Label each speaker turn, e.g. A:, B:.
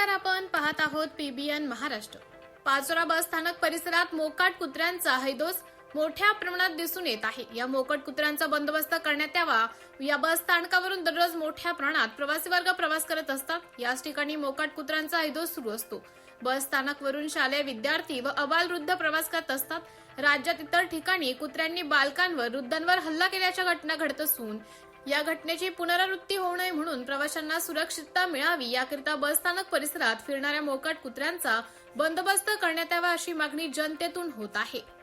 A: नमस्कार आपण पाहत आहोत पीबीएन महाराष्ट्र. पाचोरा बस स्थानक परिसरात मोकाट कुत्र्यांचा हैदोस मोठ्या प्रमाणात दिसून येत आहे. या मोकट कुत्र्यांचा बंदोबस्त करण्यात यावा. या बस स्थानकावरून दररोज मोठ्या प्रमाणात प्रवासी वर्ग प्रवास करत असतात. याच ठिकाणी मोकाट कुत्र्यांचा हैदोस सुरू असतो. बस स्थानकवरून शालेय विद्यार्थी व अबालवृद्ध प्रवास करत असतात. राज्यात इतर ठिकाणी कुत्र्यांनी बालकांवर वृद्धांवर हल्ला केल्याच्या घटना घडत असून या घटनेची पुनरावृत्ती होऊ नये म्हणून प्रवाशांना सुरक्षितता मिळावी याकरिता बसस्थानक परिसरात फिरणाऱ्या मोकाट कुत्र्यांचा बंदोबस्त करण्यात यावा अशी मागणी जनतेतून होत आहे.